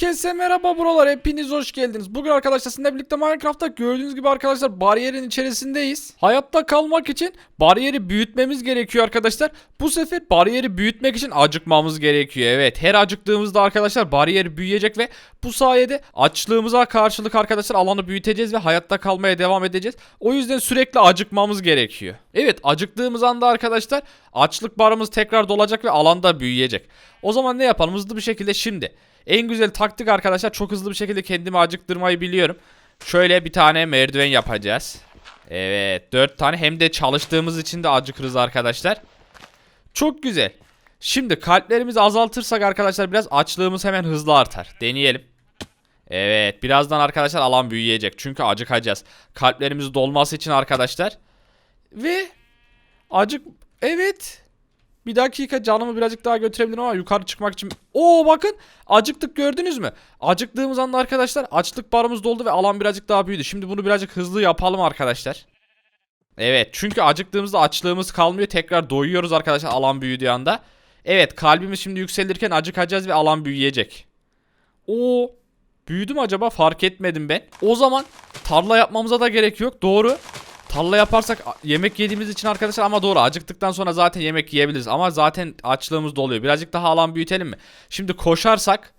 Herkese merhaba buralar hepiniz hoş geldiniz. Bugün arkadaşlar sizinle birlikte Minecraft'ta gördüğünüz gibi arkadaşlar bariyerin içerisindeyiz. Hayatta kalmak için bariyeri büyütmemiz gerekiyor arkadaşlar. Bu sefer bariyeri büyütmek için acıkmamız gerekiyor. Evet her acıktığımızda arkadaşlar bariyer büyüyecek ve bu sayede açlığımıza karşılık arkadaşlar alanı büyüteceğiz ve hayatta kalmaya devam edeceğiz. O yüzden sürekli acıkmamız gerekiyor. Evet acıktığımız anda arkadaşlar açlık barımız tekrar dolacak ve alanda büyüyecek. O zaman ne yapalım hızlı bir şekilde şimdi. En güzel taktik arkadaşlar çok hızlı bir şekilde kendimi acıktırmayı biliyorum. Şöyle bir tane merdiven yapacağız. Evet 4 tane hem de çalıştığımız için de acıkırız arkadaşlar. Çok güzel. Şimdi kalplerimizi azaltırsak arkadaşlar biraz açlığımız hemen hızlı artar. Deneyelim. Evet birazdan arkadaşlar alan büyüyecek. Çünkü acıkacağız. Kalplerimiz dolması için arkadaşlar. Ve acık... Evet. Bir dakika canımı birazcık daha götürebilirim ama yukarı çıkmak için... Oo bakın acıktık gördünüz mü? Acıktığımız anda arkadaşlar açlık barımız doldu ve alan birazcık daha büyüdü. Şimdi bunu birazcık hızlı yapalım arkadaşlar. Evet çünkü acıktığımızda açlığımız kalmıyor. Tekrar doyuyoruz arkadaşlar alan büyüdüğü anda. Evet kalbimiz şimdi yükselirken acıkacağız ve alan büyüyecek. Oo büyüdü mü acaba fark etmedim ben. O zaman tarla yapmamıza da gerek yok. Doğru. Tarla yaparsak yemek yediğimiz için arkadaşlar ama doğru acıktıktan sonra zaten yemek yiyebiliriz. Ama zaten açlığımız doluyor. Birazcık daha alan büyütelim mi? Şimdi koşarsak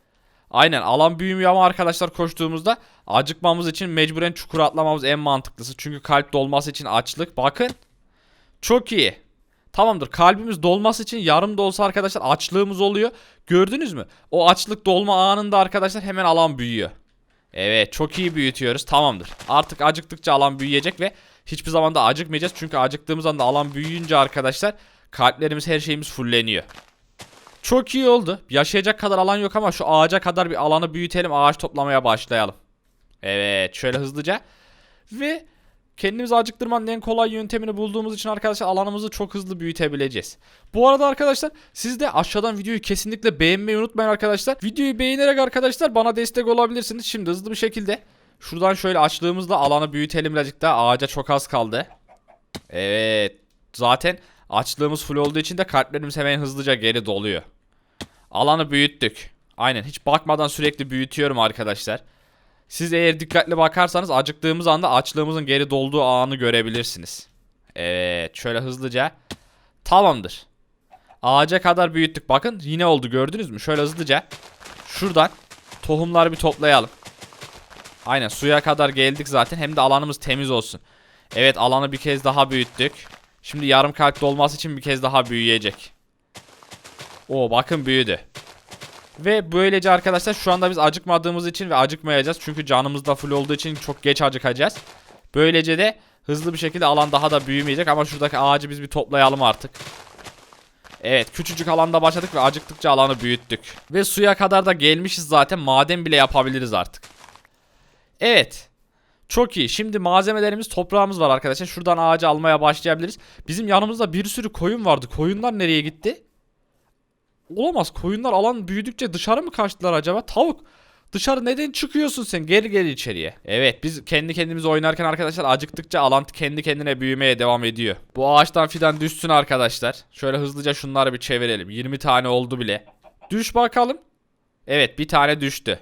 aynen alan büyümüyor ama arkadaşlar koştuğumuzda acıkmamız için mecburen çukura atlamamız en mantıklısı. Çünkü kalp dolması için açlık. Bakın. Çok iyi. Tamamdır. Kalbimiz dolması için yarım da olsa arkadaşlar açlığımız oluyor. Gördünüz mü? O açlık dolma anında arkadaşlar hemen alan büyüyor. Evet çok iyi büyütüyoruz. Tamamdır. Artık acıktıkça alan büyüyecek ve hiçbir zaman da acıkmayacağız. Çünkü acıktığımız anda alan büyüyünce arkadaşlar kalplerimiz her şeyimiz fulleniyor. Çok iyi oldu. Yaşayacak kadar alan yok ama şu ağaca kadar bir alanı büyütelim. Ağaç toplamaya başlayalım. Evet şöyle hızlıca. Ve kendimizi acıktırmanın en kolay yöntemini bulduğumuz için arkadaşlar alanımızı çok hızlı büyütebileceğiz. Bu arada arkadaşlar siz de aşağıdan videoyu kesinlikle beğenmeyi unutmayın arkadaşlar. Videoyu beğenerek arkadaşlar bana destek olabilirsiniz. Şimdi hızlı bir şekilde şuradan şöyle açtığımızda alanı büyütelim birazcık daha. Ağaca çok az kaldı. Evet. Zaten açlığımız full olduğu için de kalplerimiz hemen hızlıca geri doluyor. Alanı büyüttük. Aynen hiç bakmadan sürekli büyütüyorum arkadaşlar. Siz eğer dikkatli bakarsanız acıktığımız anda açlığımızın geri dolduğu anı görebilirsiniz. Evet şöyle hızlıca. Tamamdır. Ağaca kadar büyüttük. Bakın yine oldu gördünüz mü? Şöyle hızlıca. Şuradan tohumları bir toplayalım. Aynen suya kadar geldik zaten. Hem de alanımız temiz olsun. Evet alanı bir kez daha büyüttük. Şimdi yarım kalp dolması için bir kez daha büyüyecek. Oo bakın büyüdü. Ve böylece arkadaşlar şu anda biz acıkmadığımız için ve acıkmayacağız. Çünkü canımız da full olduğu için çok geç acıkacağız. Böylece de hızlı bir şekilde alan daha da büyümeyecek. Ama şuradaki ağacı biz bir toplayalım artık. Evet küçücük alanda başladık ve acıktıkça alanı büyüttük. Ve suya kadar da gelmişiz zaten maden bile yapabiliriz artık. Evet. Çok iyi. Şimdi malzemelerimiz toprağımız var arkadaşlar. Şuradan ağacı almaya başlayabiliriz. Bizim yanımızda bir sürü koyun vardı. Koyunlar nereye gitti? Olamaz. Koyunlar alan büyüdükçe dışarı mı kaçtılar acaba? Tavuk. Dışarı neden çıkıyorsun sen? Geri gel içeriye. Evet biz kendi kendimize oynarken arkadaşlar acıktıkça alan kendi kendine büyümeye devam ediyor. Bu ağaçtan fidan düşsün arkadaşlar. Şöyle hızlıca şunları bir çevirelim. 20 tane oldu bile. Düş bakalım. Evet bir tane düştü.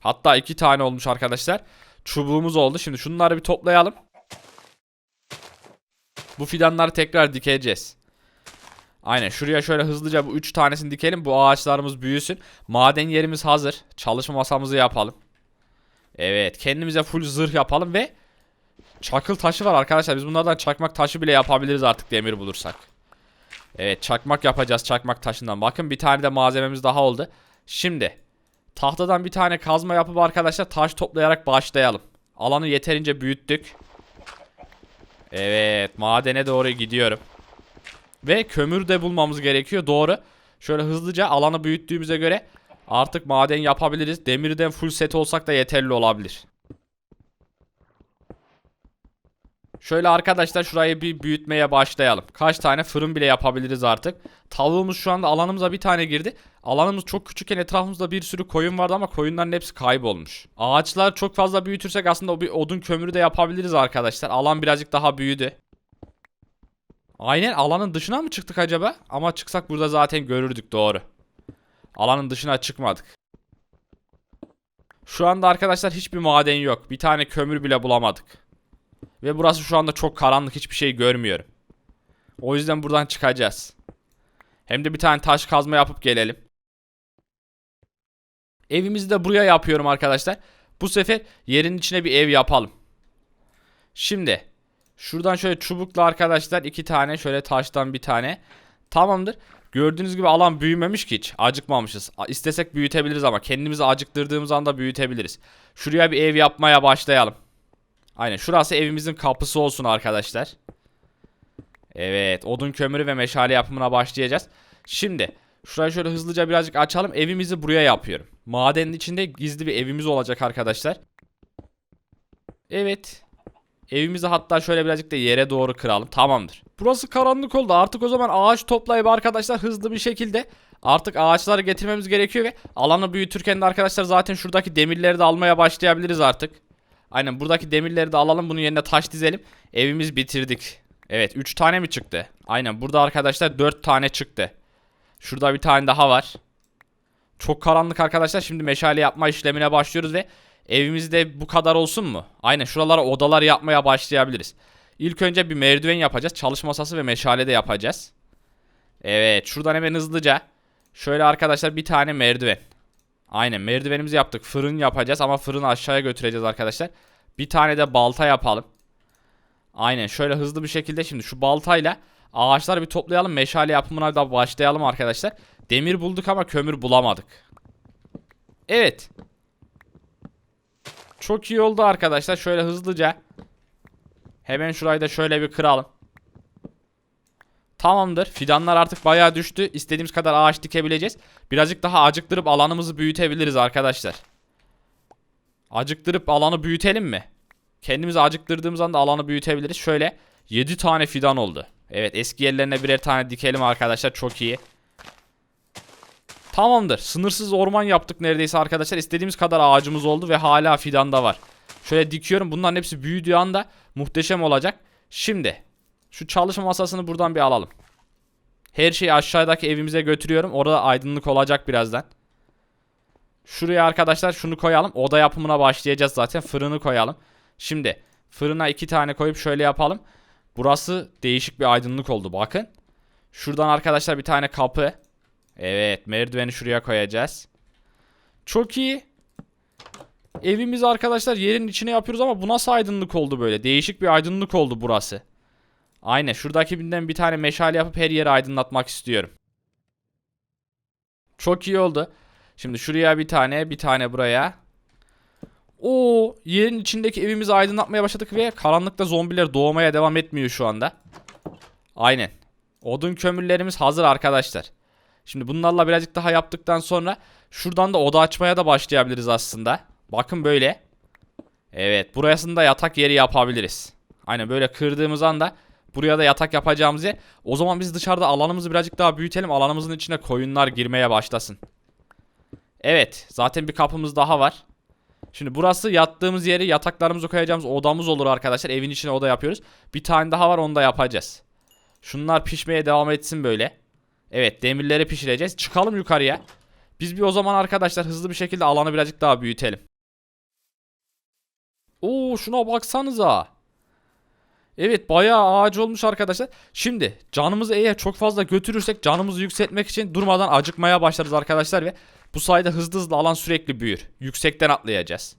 Hatta iki tane olmuş arkadaşlar. Çubuğumuz oldu. Şimdi şunları bir toplayalım. Bu fidanları tekrar dikeceğiz. Aynen şuraya şöyle hızlıca bu 3 tanesini dikelim. Bu ağaçlarımız büyüsün. Maden yerimiz hazır. Çalışma masamızı yapalım. Evet kendimize full zırh yapalım ve çakıl taşı var arkadaşlar. Biz bunlardan çakmak taşı bile yapabiliriz artık demir bulursak. Evet çakmak yapacağız çakmak taşından. Bakın bir tane de malzememiz daha oldu. Şimdi tahtadan bir tane kazma yapıp arkadaşlar taş toplayarak başlayalım. Alanı yeterince büyüttük. Evet madene doğru gidiyorum. Ve kömür de bulmamız gerekiyor. Doğru. Şöyle hızlıca alanı büyüttüğümüze göre artık maden yapabiliriz. Demirden full set olsak da yeterli olabilir. Şöyle arkadaşlar şurayı bir büyütmeye başlayalım. Kaç tane fırın bile yapabiliriz artık. Tavuğumuz şu anda alanımıza bir tane girdi. Alanımız çok küçükken etrafımızda bir sürü koyun vardı ama koyunların hepsi kaybolmuş. Ağaçlar çok fazla büyütürsek aslında o bir odun kömürü de yapabiliriz arkadaşlar. Alan birazcık daha büyüdü. Aynen alanın dışına mı çıktık acaba? Ama çıksak burada zaten görürdük doğru. Alanın dışına çıkmadık. Şu anda arkadaşlar hiçbir maden yok. Bir tane kömür bile bulamadık. Ve burası şu anda çok karanlık hiçbir şey görmüyorum. O yüzden buradan çıkacağız. Hem de bir tane taş kazma yapıp gelelim. Evimizi de buraya yapıyorum arkadaşlar. Bu sefer yerin içine bir ev yapalım. Şimdi şuradan şöyle çubukla arkadaşlar iki tane şöyle taştan bir tane. Tamamdır. Gördüğünüz gibi alan büyümemiş ki hiç. Acıkmamışız. İstesek büyütebiliriz ama kendimizi acıktırdığımız anda büyütebiliriz. Şuraya bir ev yapmaya başlayalım. Aynen şurası evimizin kapısı olsun arkadaşlar. Evet odun kömürü ve meşale yapımına başlayacağız. Şimdi şurayı şöyle hızlıca birazcık açalım. Evimizi buraya yapıyorum. Madenin içinde gizli bir evimiz olacak arkadaşlar. Evet. Evimizi hatta şöyle birazcık da yere doğru kıralım. Tamamdır. Burası karanlık oldu. Artık o zaman ağaç toplayıp arkadaşlar hızlı bir şekilde artık ağaçları getirmemiz gerekiyor ve alanı büyütürken de arkadaşlar zaten şuradaki demirleri de almaya başlayabiliriz artık. Aynen buradaki demirleri de alalım. Bunun yerine taş dizelim. Evimiz bitirdik. Evet 3 tane mi çıktı? Aynen burada arkadaşlar 4 tane çıktı. Şurada bir tane daha var. Çok karanlık arkadaşlar. Şimdi meşale yapma işlemine başlıyoruz ve evimizde bu kadar olsun mu? Aynen şuralara odalar yapmaya başlayabiliriz. İlk önce bir merdiven yapacağız. Çalışma masası ve meşale de yapacağız. Evet şuradan hemen hızlıca. Şöyle arkadaşlar bir tane merdiven. Aynen merdivenimizi yaptık. Fırın yapacağız ama fırını aşağıya götüreceğiz arkadaşlar. Bir tane de balta yapalım. Aynen şöyle hızlı bir şekilde şimdi şu baltayla ağaçları bir toplayalım. Meşale yapımına da başlayalım arkadaşlar. Demir bulduk ama kömür bulamadık. Evet. Çok iyi oldu arkadaşlar. Şöyle hızlıca. Hemen şurayı da şöyle bir kıralım. Tamamdır. Fidanlar artık bayağı düştü. İstediğimiz kadar ağaç dikebileceğiz. Birazcık daha acıktırıp alanımızı büyütebiliriz arkadaşlar. Acıktırıp alanı büyütelim mi? Kendimizi acıktırdığımız anda alanı büyütebiliriz. Şöyle 7 tane fidan oldu. Evet eski yerlerine birer tane dikelim arkadaşlar. Çok iyi. Tamamdır. Sınırsız orman yaptık neredeyse arkadaşlar. İstediğimiz kadar ağacımız oldu ve hala fidan da var. Şöyle dikiyorum. Bunların hepsi büyüdüğü anda muhteşem olacak. Şimdi şu çalışma masasını buradan bir alalım. Her şeyi aşağıdaki evimize götürüyorum. Orada aydınlık olacak birazdan. Şuraya arkadaşlar şunu koyalım. Oda yapımına başlayacağız zaten. Fırını koyalım. Şimdi fırına iki tane koyup şöyle yapalım. Burası değişik bir aydınlık oldu bakın. Şuradan arkadaşlar bir tane kapı. Evet merdiveni şuraya koyacağız. Çok iyi. Evimiz arkadaşlar yerin içine yapıyoruz ama bu nasıl aydınlık oldu böyle? Değişik bir aydınlık oldu burası. Aynen şuradaki binden bir tane meşale yapıp her yeri aydınlatmak istiyorum. Çok iyi oldu. Şimdi şuraya bir tane bir tane buraya. O yerin içindeki evimizi aydınlatmaya başladık ve karanlıkta zombiler doğmaya devam etmiyor şu anda. Aynen. Odun kömürlerimiz hazır arkadaşlar. Şimdi bunlarla birazcık daha yaptıktan sonra şuradan da oda açmaya da başlayabiliriz aslında. Bakın böyle. Evet burasında yatak yeri yapabiliriz. Aynen böyle kırdığımız anda buraya da yatak yapacağımız yer. O zaman biz dışarıda alanımızı birazcık daha büyütelim. Alanımızın içine koyunlar girmeye başlasın. Evet zaten bir kapımız daha var. Şimdi burası yattığımız yeri yataklarımızı koyacağımız odamız olur arkadaşlar. Evin içine oda yapıyoruz. Bir tane daha var onu da yapacağız. Şunlar pişmeye devam etsin böyle. Evet demirleri pişireceğiz. Çıkalım yukarıya. Biz bir o zaman arkadaşlar hızlı bir şekilde alanı birazcık daha büyütelim. Oo şuna baksanıza. Evet bayağı ağaç olmuş arkadaşlar. Şimdi canımızı eğer çok fazla götürürsek canımızı yükseltmek için durmadan acıkmaya başlarız arkadaşlar ve bu sayede hızlı hızlı alan sürekli büyür. Yüksekten atlayacağız.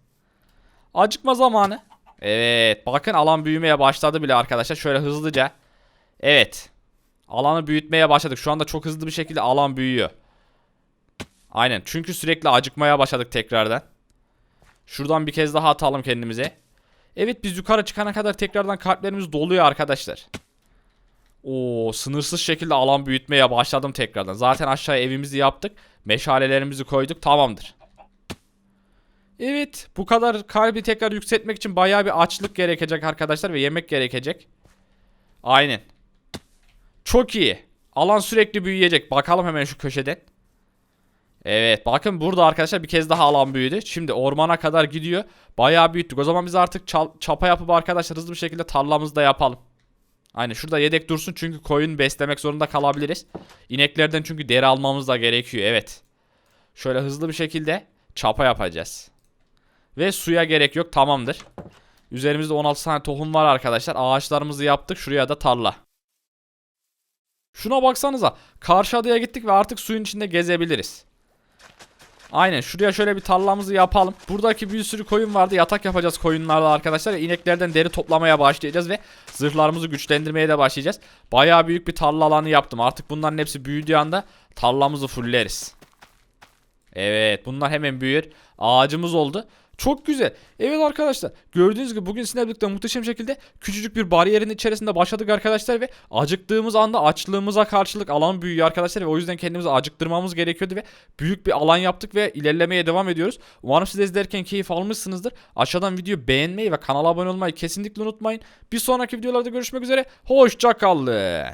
Acıkma zamanı. Evet bakın alan büyümeye başladı bile arkadaşlar. Şöyle hızlıca. Evet. Alanı büyütmeye başladık. Şu anda çok hızlı bir şekilde alan büyüyor. Aynen. Çünkü sürekli acıkmaya başladık tekrardan. Şuradan bir kez daha atalım kendimize. Evet biz yukarı çıkana kadar tekrardan kalplerimiz doluyor arkadaşlar. Oo sınırsız şekilde alan büyütmeye başladım tekrardan. Zaten aşağıya evimizi yaptık. Meşalelerimizi koyduk. Tamamdır. Evet bu kadar kalbi tekrar yükseltmek için bayağı bir açlık gerekecek arkadaşlar ve yemek gerekecek. Aynen. Çok iyi. Alan sürekli büyüyecek. Bakalım hemen şu köşeden. Evet bakın burada arkadaşlar bir kez daha alan büyüdü. Şimdi ormana kadar gidiyor. Bayağı büyüttük. O zaman biz artık çapa yapıp arkadaşlar hızlı bir şekilde tarlamızda yapalım. Aynen şurada yedek dursun çünkü koyun beslemek zorunda kalabiliriz. İneklerden çünkü deri almamız da gerekiyor evet. Şöyle hızlı bir şekilde çapa yapacağız. Ve suya gerek yok tamamdır. Üzerimizde 16 tane tohum var arkadaşlar. Ağaçlarımızı yaptık. Şuraya da tarla. Şuna baksanıza. Karşı adaya gittik ve artık suyun içinde gezebiliriz. Aynen şuraya şöyle bir tarlamızı yapalım. Buradaki bir sürü koyun vardı. Yatak yapacağız koyunlarla arkadaşlar. Ve ineklerden deri toplamaya başlayacağız ve zırhlarımızı güçlendirmeye de başlayacağız. Bayağı büyük bir tarla alanı yaptım. Artık bunların hepsi büyüdüğü anda tarlamızı fulleriz. Evet bunlar hemen büyür. Ağacımız oldu. Çok güzel. Evet arkadaşlar gördüğünüz gibi bugün sizinle muhteşem şekilde küçücük bir bariyerin içerisinde başladık arkadaşlar ve acıktığımız anda açlığımıza karşılık alan büyüyor arkadaşlar ve o yüzden kendimizi acıktırmamız gerekiyordu ve büyük bir alan yaptık ve ilerlemeye devam ediyoruz. Umarım siz de izlerken keyif almışsınızdır. Aşağıdan videoyu beğenmeyi ve kanala abone olmayı kesinlikle unutmayın. Bir sonraki videolarda görüşmek üzere. Hoşçakalın.